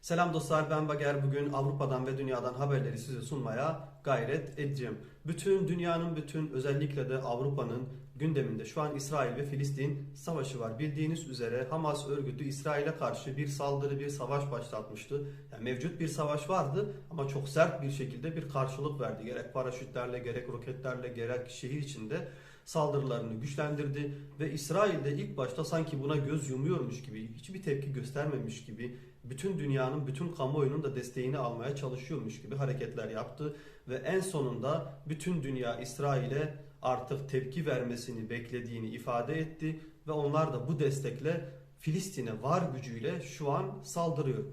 Selam dostlar ben Bager. Bugün Avrupa'dan ve dünyadan haberleri size sunmaya gayret edeceğim. Bütün dünyanın bütün özellikle de Avrupa'nın gündeminde şu an İsrail ve Filistin savaşı var. Bildiğiniz üzere Hamas örgütü İsrail'e karşı bir saldırı, bir savaş başlatmıştı. Yani mevcut bir savaş vardı ama çok sert bir şekilde bir karşılık verdi. Gerek paraşütlerle, gerek roketlerle, gerek şehir içinde saldırılarını güçlendirdi ve İsrail'de ilk başta sanki buna göz yumuyormuş gibi, hiçbir tepki göstermemiş gibi, bütün dünyanın, bütün kamuoyunun da desteğini almaya çalışıyormuş gibi hareketler yaptı ve en sonunda bütün dünya İsrail'e artık tepki vermesini beklediğini ifade etti ve onlar da bu destekle Filistin'e var gücüyle şu an saldırıyor.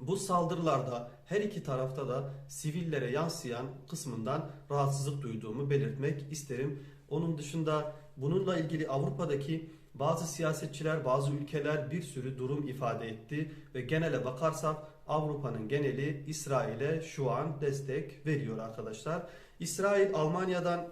Bu saldırılarda her iki tarafta da sivillere yansıyan kısmından rahatsızlık duyduğumu belirtmek isterim. Onun dışında bununla ilgili Avrupa'daki bazı siyasetçiler, bazı ülkeler bir sürü durum ifade etti ve genele bakarsak Avrupa'nın geneli İsrail'e şu an destek veriyor arkadaşlar. İsrail Almanya'dan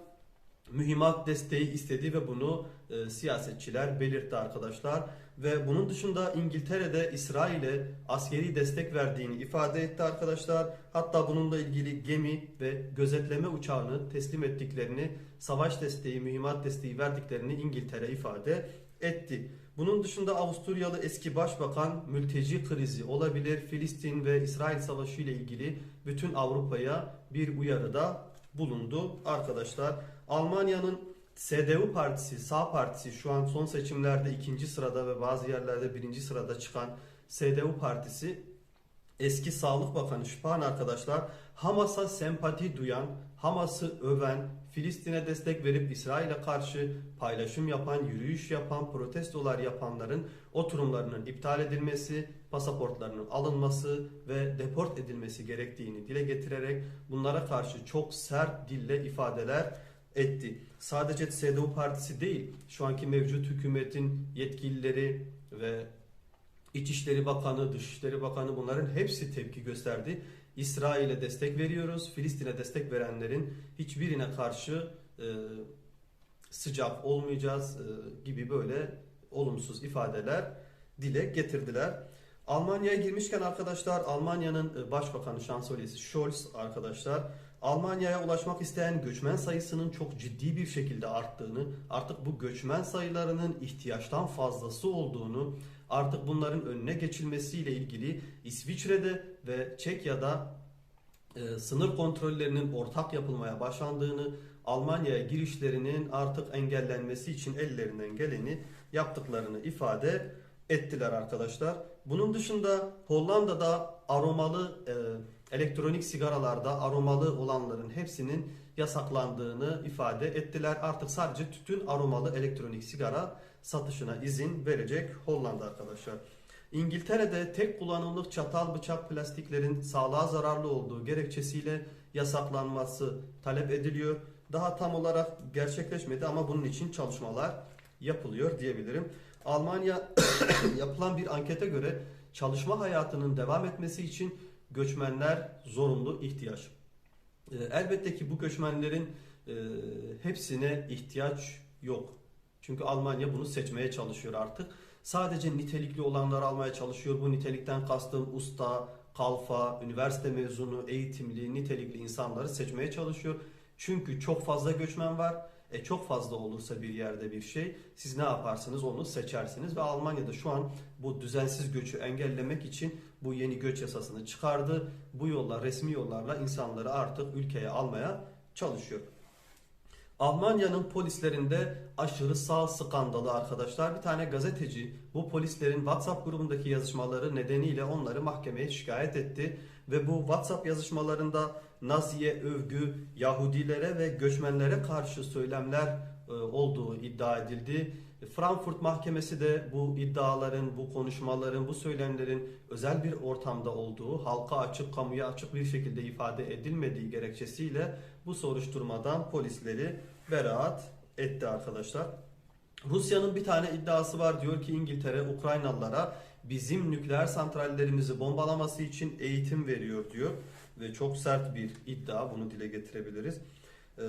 mühimmat desteği istedi ve bunu e, siyasetçiler belirtti arkadaşlar. Ve bunun dışında İngiltere'de İsrail'e askeri destek verdiğini ifade etti arkadaşlar. Hatta bununla ilgili gemi ve gözetleme uçağını teslim ettiklerini, savaş desteği, mühimmat desteği verdiklerini İngiltere ifade etti. Bunun dışında Avusturyalı eski başbakan mülteci krizi olabilir. Filistin ve İsrail savaşı ile ilgili bütün Avrupa'ya bir uyarıda bulundu arkadaşlar. Almanya'nın CDU partisi, sağ partisi şu an son seçimlerde ikinci sırada ve bazı yerlerde birinci sırada çıkan CDU partisi eski Sağlık Bakanı Spahn arkadaşlar Hamas'a sempati duyan, Hamas'ı öven, Filistin'e destek verip İsrail'e karşı paylaşım yapan, yürüyüş yapan, protestolar yapanların oturumlarının iptal edilmesi, pasaportlarının alınması ve deport edilmesi gerektiğini dile getirerek bunlara karşı çok sert dille ifadeler etti. Sadece CDU partisi değil, şu anki mevcut hükümetin yetkilileri ve İçişleri Bakanı, Dışişleri Bakanı bunların hepsi tepki gösterdi. İsrail'e destek veriyoruz. Filistin'e destek verenlerin hiçbirine karşı e, sıcak olmayacağız e, gibi böyle olumsuz ifadeler dile getirdiler. Almanya'ya girmişken arkadaşlar Almanya'nın e, Başbakanı Şansölyesi Scholz arkadaşlar Almanya'ya ulaşmak isteyen göçmen sayısının çok ciddi bir şekilde arttığını, artık bu göçmen sayılarının ihtiyaçtan fazlası olduğunu, artık bunların önüne geçilmesiyle ilgili İsviçre'de ve Çekya'da e, sınır kontrollerinin ortak yapılmaya başlandığını, Almanya'ya girişlerinin artık engellenmesi için ellerinden geleni yaptıklarını ifade ettiler arkadaşlar. Bunun dışında Hollanda'da aromalı e, elektronik sigaralarda aromalı olanların hepsinin yasaklandığını ifade ettiler. Artık sadece tütün aromalı elektronik sigara satışına izin verecek Hollanda arkadaşlar. İngiltere'de tek kullanımlık çatal bıçak plastiklerin sağlığa zararlı olduğu gerekçesiyle yasaklanması talep ediliyor. Daha tam olarak gerçekleşmedi ama bunun için çalışmalar yapılıyor diyebilirim. Almanya yapılan bir ankete göre çalışma hayatının devam etmesi için göçmenler zorunlu ihtiyaç. E, elbette ki bu göçmenlerin e, hepsine ihtiyaç yok. Çünkü Almanya bunu seçmeye çalışıyor artık. Sadece nitelikli olanları almaya çalışıyor. Bu nitelikten kastım usta, kalfa, üniversite mezunu, eğitimli, nitelikli insanları seçmeye çalışıyor. Çünkü çok fazla göçmen var. E çok fazla olursa bir yerde bir şey siz ne yaparsınız onu seçersiniz ve Almanya'da şu an bu düzensiz göçü engellemek için bu yeni göç yasasını çıkardı. Bu yolla resmi yollarla insanları artık ülkeye almaya çalışıyor. Almanya'nın polislerinde aşırı sağ skandalı arkadaşlar. Bir tane gazeteci bu polislerin WhatsApp grubundaki yazışmaları nedeniyle onları mahkemeye şikayet etti. Ve bu WhatsApp yazışmalarında Nazi'ye övgü, Yahudilere ve göçmenlere karşı söylemler e, olduğu iddia edildi. Frankfurt Mahkemesi de bu iddiaların, bu konuşmaların, bu söylemlerin özel bir ortamda olduğu, halka açık, kamuya açık bir şekilde ifade edilmediği gerekçesiyle bu soruşturmadan polisleri beraat etti arkadaşlar. Rusya'nın bir tane iddiası var diyor ki İngiltere Ukraynalılara bizim nükleer santrallerimizi bombalaması için eğitim veriyor diyor ve çok sert bir iddia bunu dile getirebiliriz. Ee,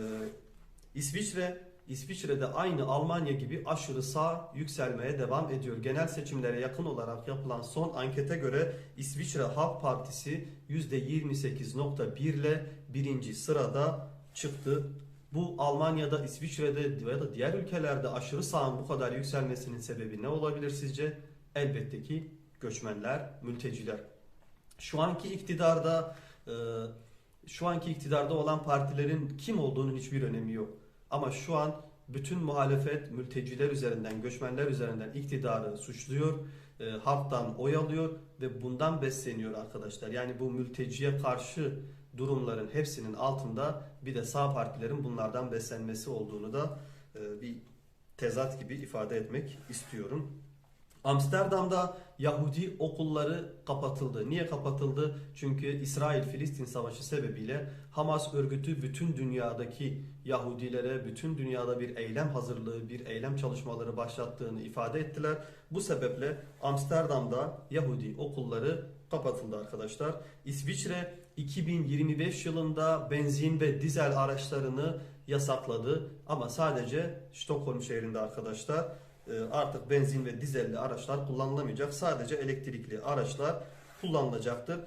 İsviçre İsviçre'de aynı Almanya gibi aşırı sağ yükselmeye devam ediyor. Genel seçimlere yakın olarak yapılan son ankete göre İsviçre Halk Partisi %28.1 ile birinci sırada çıktı. Bu Almanya'da, İsviçre'de ya da diğer ülkelerde aşırı sağın bu kadar yükselmesinin sebebi ne olabilir sizce? Elbette ki göçmenler, mülteciler. Şu anki iktidarda e, şu anki iktidarda olan partilerin kim olduğunun hiçbir önemi yok. Ama şu an bütün muhalefet mülteciler üzerinden, göçmenler üzerinden iktidarı suçluyor, e, halktan oy alıyor ve bundan besleniyor arkadaşlar. Yani bu mülteciye karşı durumların hepsinin altında bir de sağ partilerin bunlardan beslenmesi olduğunu da e, bir tezat gibi ifade etmek istiyorum. Amsterdam'da Yahudi okulları kapatıldı. Niye kapatıldı? Çünkü İsrail-Filistin savaşı sebebiyle Hamas örgütü bütün dünyadaki Yahudilere, bütün dünyada bir eylem hazırlığı, bir eylem çalışmaları başlattığını ifade ettiler. Bu sebeple Amsterdam'da Yahudi okulları kapatıldı arkadaşlar. İsviçre 2025 yılında benzin ve dizel araçlarını yasakladı ama sadece Stockholm şehrinde arkadaşlar artık benzin ve dizelli araçlar kullanılamayacak. Sadece elektrikli araçlar kullanılacaktır.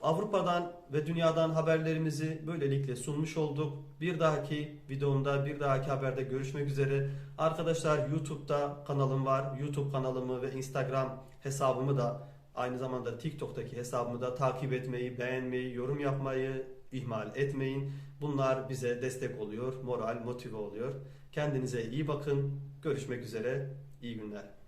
Avrupa'dan ve dünyadan haberlerimizi böylelikle sunmuş olduk. Bir dahaki videomda, bir dahaki haberde görüşmek üzere. Arkadaşlar YouTube'da kanalım var. YouTube kanalımı ve Instagram hesabımı da aynı zamanda TikTok'taki hesabımı da takip etmeyi, beğenmeyi, yorum yapmayı ihmal etmeyin. Bunlar bize destek oluyor, moral, motive oluyor. Kendinize iyi bakın. Görüşmek üzere. İyi günler.